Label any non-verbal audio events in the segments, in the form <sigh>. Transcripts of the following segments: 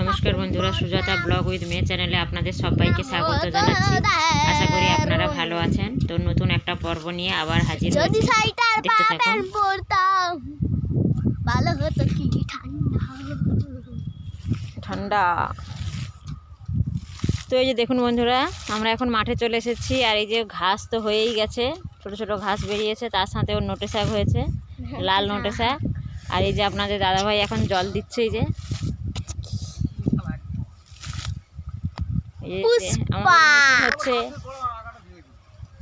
নমস্কার বন্ধুরা Sujata blog with মে চ্যানেলে আপনাদের সবাইকে স্বাগত জানাচ্ছি। আশা করি আপনারা ভালো আছেন। তো নতুন একটা পর্ব নিয়ে আবার হাজির যদি। প্যাটার্ন ভালো হতো কি ঠান্ডা। ঠান্ডা। তো এই যে দেখুন বন্ধুরা আমরা এখন মাঠে চলে এসেছি আর এই যে ঘাস তো হয়েই গেছে ছোট ছোট ঘাস বেরিয়েছে তার সাথে ওর নোটে শাক হয়েছে লাল নোটে শাক আর এই যে আপনাদের দাদাভাই এখন জল দিচ্ছে এই যে এই যে পুষ্পা। আমাদের মেশিন হচ্ছে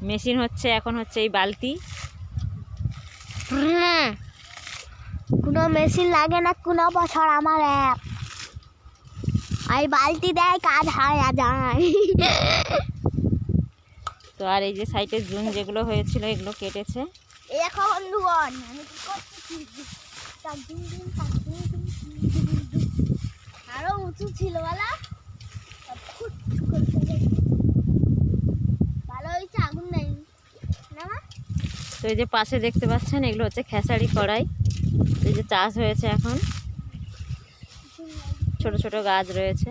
মেশিন হচ্ছে এখন হচ্ছে এই বালতি। হ্যাঁ। কোনো মেশিন লাগে না কোনো বছর আমার এক এই বালতি দেয় কাজ হয় যায়। তো আর এই যে সাইডে জুন যেগুলো হয়েছিল এগুলো কেটেছে। এখন বন্ধুগণ আমি কি করতেছি টাক দিন দিন, টাক দিন দিন, দিন দিন দিন। আরও উঁচু ছিল বলা সব ফুট করে ফেলে। ভালো হয়েছে আগুন নেই না মা? তো এই যে পাশে দেখতে পাচ্ছেন, এগুলো হচ্ছে খেসারি কড়াই। এই যে চাষ হয়েছে এখন। ছোট ছোট গাছ রয়েছে।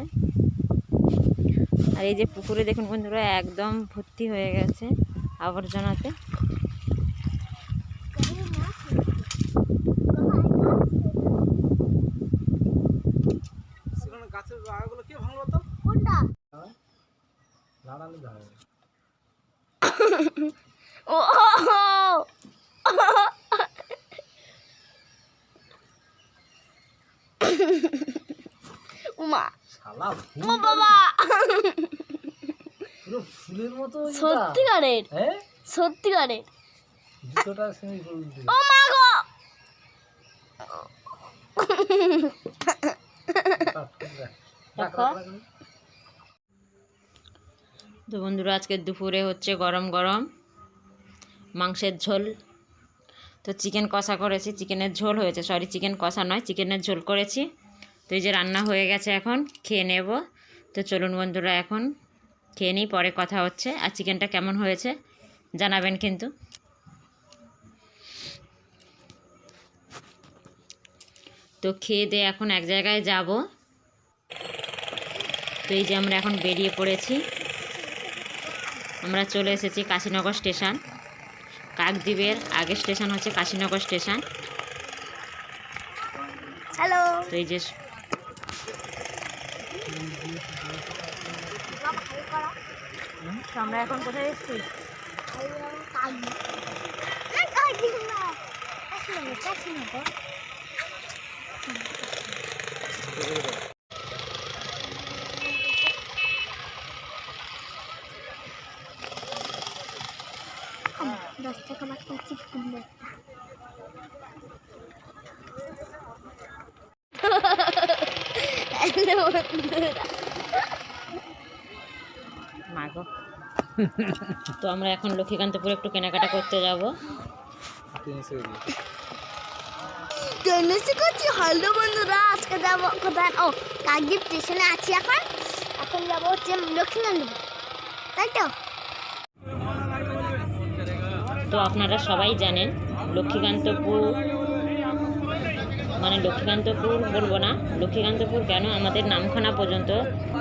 আর এই যে পুকুরে দেখুন বন্ধুরা, একদম ভর্তি হয়ে গেছে আবর্জনাতে কেমন মাছ হয়েছে? কোথায় গাছ? সেখানে গাছের আগাগুলো কে ভাঙলো তো কোনটা লাড়ালে যাবে ও উমা। বাবা। পুরো ফুলের মতো সত্যিকারের হ্যাঁ? সত্যিকারের জুতোটা ফুল দিল ও মা গো। তো বন্ধুরা আজকে দুপুরে হচ্ছে গরম গরম। মাংসের ঝোল। তো চিকেন কষা করেছি, চিকেনের ঝোল হয়েছে। সরি চিকেন কষা নয়, চিকেনের ঝোল করেছি। তো এই যে রান্না হয়ে গেছে এখন, খেয়ে নেব। তো চলুন বন্ধুরা, এখন খেয়ে নিই, পরে কথা হচ্ছে। আর চিকেনটা কেমন হয়েছে জানাবেন কিন্তু। তো খেয়ে দিয়ে এখন এক জায়গায় যাব। তো এই যে আমরা এখন বেরিয়ে পড়েছি। আমরা চলে এসেছি কাশীনগর স্টেশন। কাকদ্বীপের আগের স্টেশন হচ্ছে কাশীনগর স্টেশন। হ্যালো। তো এই যে আমরা এখন কোথায় এসেছি? দশ টাকা মাত্র চিকেন মাগো তো আমরা এখন লক্ষ্মীকান্তপুরে একটু কেনাকাটা করতে যাব। টেনিসে করছি? হ্যালো বন্ধুরা আজকে যাব কোথায়? ও কাকদ্বীপ স্টেশনে আছি এখন। এখন যাব হচ্ছে লক্ষ্মীকান্তপুর। তাই তো? তো আপনারা সবাই জানেন, লক্ষ্মীকান্তপুর মানে লক্ষ্মীকান্তপুর বলব না, লক্ষ্মীকান্তপুর কেন আমাদের নামখানা পর্যন্ত,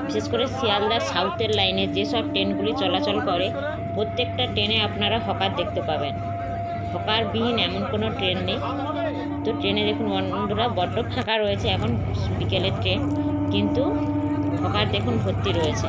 বিশেষ করে শিয়ালদা সাউথের লাইনে যেসব ট্রেনগুলি চলাচল করে, প্রত্যেকটা ট্রেনে আপনারা হকার দেখতে পাবেন। হকারবিহীন এমন কোনো ট্রেন নেই। তো ট্রেনে দেখুন বন্ধুরা বড্ড ফাঁকা রয়েছে, এখন বিকেলের ট্রেন, কিন্তু হকার দেখুন ভর্তি রয়েছে।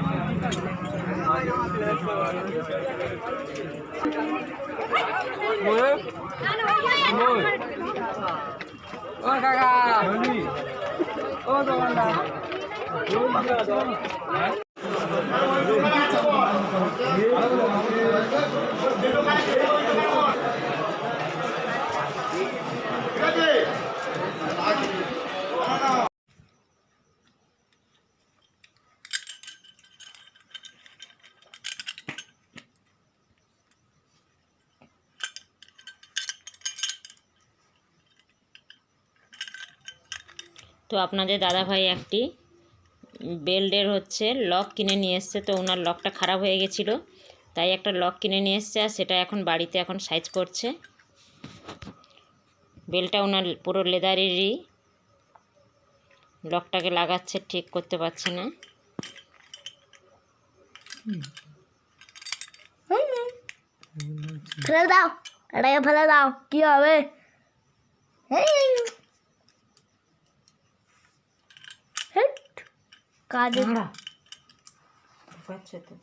ও কাকা ও দোকানদার ও তো আপনাদের দাদাভাই একটি বেল্টের হচ্ছে লক কিনে নিয়ে এসছে, তো ওনার লকটা খারাপ হয়ে গেছিল। তাই একটা লক কিনে নিয়ে এসছে আর সেটা এখন বাড়িতে এখন সাইজ করছে। বেলটা ওনার পুরো লেদারেরই। লকটাকে লাগাচ্ছে, ঠিক করতে পারছে না। ফেলে দাও, এটাকে ফেলে দাও, কী হবে? এই হেট, কাজে পাচ্ছে তো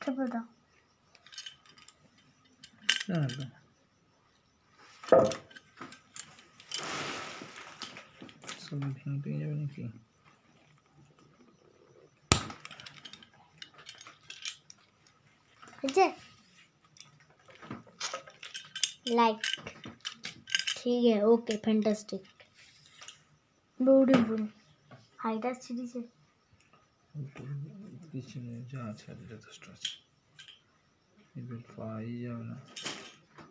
চেপে দাও সব ভেঙে ভেঙে যাবে নাকি হয়েছে लाइक ठीक है ओके फैंटास्टिक ब्यूटीफुल হাইটা সিরিজে পিছনে যা আছে আর যথেষ্ট আছে এবার পাই যাবে না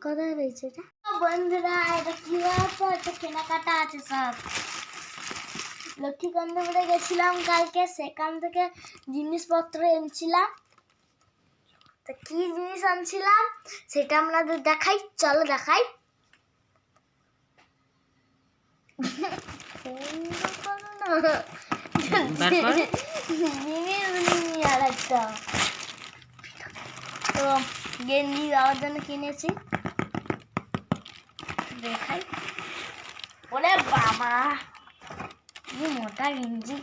কোথায় রয়েছে এটা বন্ধুরা এটা কি আছে এটা কেনাকাটা আছে সব লক্ষ্মীকান্তপুরে গেছিলাম কালকে সেখান থেকে জিনিসপত্র এনেছিলাম তা কি জিনিস আনছিলাম? সেটা আপনাদের দেখাই চলো দেখাই। তো গেঞ্জি যাওয়ার জন্য কিনেছি। দেখাই। ওরে বাবা কি মোটা গেঞ্জি।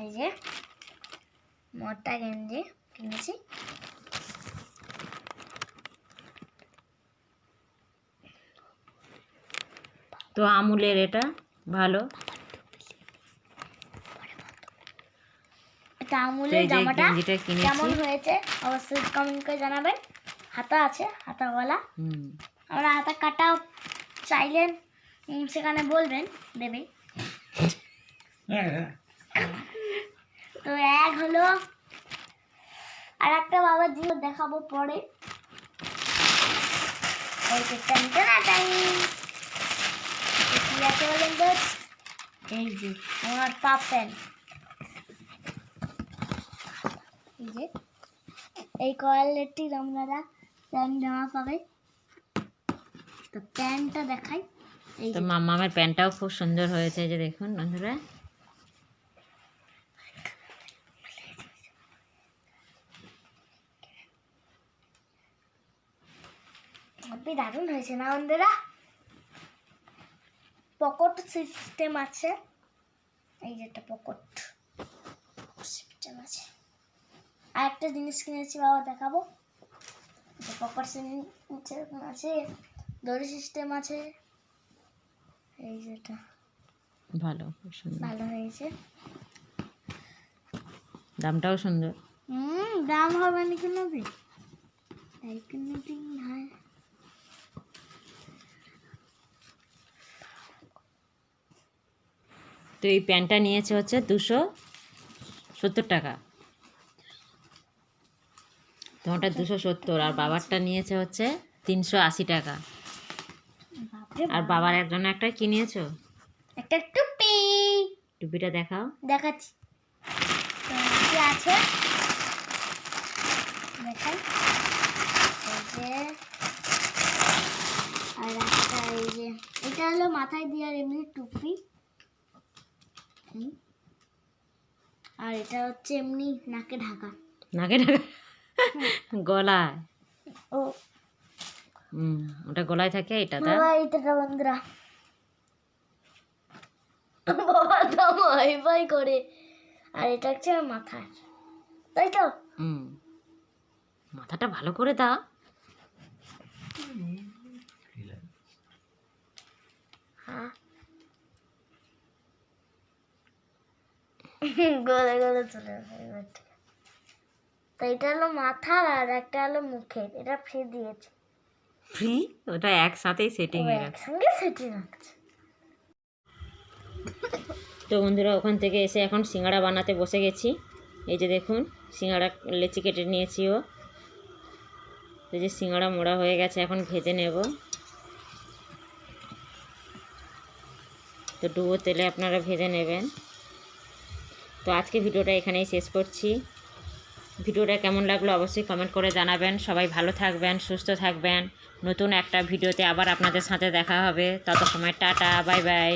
এই যে। মোটা গেঞ্জি কিনেছি। তো আমুলের এটা ভালো। এটা আমুলের জামাটা কেমন হয়েছে অবশ্যই কমেন্ট করে জানাবেন। হাতা আছে হাতা গলা হুম। আমরা হাতা কাটা চাইলেন সেখানে বলবেন দেবে। তো এক হলো আর একটা বাবার জিনিস দেখাবো পরে। এই যে টান টানা টান। এটা কি আছে বলেন তো? এই যে আমার পা প্যান্ট এই যে এই কোয়ালিটির আপনারা প্যান্ট জামা পাবে। তো প্যান্টটা দেখাই। এই তো মামামের প্যান্টটাও খুব সুন্দর হয়েছে যে দেখুন বন্ধুরা। খুবই দারুণ হয়েছে। না বন্ধুরা পকেট সিস্টেম আছে। এই যে একটা পকেট সিস্টেম আছে। আর একটা জিনিস কিনেছি বাবা দেখাবো। পকেট সিস্টেম আছে দড়ি সিস্টেম আছে। এই যেটা ভালো সুন্দর। ভালো হয়েছে। দামটাও সুন্দর। হুম দাম হবে না কেন বে এই কিনে দিন হয় তো এই প্যান্টটা নিয়েছে হচ্ছে দুশো সত্তর টাকা। তোমারটা দুশো সত্তর আর বাবারটা নিয়েছে হচ্ছে তিনশো আশি টাকা। আর বাবার একজন একটা কি নিয়েছো? একটা টুপি। টুপিটা দেখাও। দেখাচ্ছি। কি আছে? দেখাই। আর একটা এই যে এটা হলো মাথায় দেওয়ার এমনি টুপি। আর এটা হচ্ছে এমনি নাকে ঢাকা। নাকে ঢাকা? গলায়? ও। হুম ওটা গলায় থাকে এটা তা? বাবা এইটা বন্ধুরা। বাবা তো ভাই ভাই করে। আর এটা হচ্ছে মাথার। তাই তো? হুম। মাথাটা ভালো করে দাও। হ্যাঁ। <laughs> গলে গলে চলে যাবে তো এটা হলো মাথার আর একটা হলো মুখের এটা ফ্রি দিয়েছে। ফ্রি ওটা একসাথেই সেটিং এর একসঙ্গে সেটি রাখছে। তো বন্ধুরা ওখান থেকে এসে এখন সিঙ্গাড়া বানাতে বসে গেছি। এই যে দেখুন সিঙ্গাড়া লেচি কেটে নিয়েছি ও। এই যে সিঙ্গাড়া মোড়া হয়ে গেছে এখন ভেজে নেব। তো ডুবো তেলে আপনারা ভেজে নেবেন। তো আজকে ভিডিওটা এখানেই শেষ করছি। ভিডিওটা কেমন লাগল অবশ্যই কমেন্ট করে জানাবেন। সবাই ভালো থাকবেন, সুস্থ থাকবেন। নতুন একটা ভিডিওতে আবার আপনাদের সাথে দেখা হবে। তত সময় টাটা বাই বাই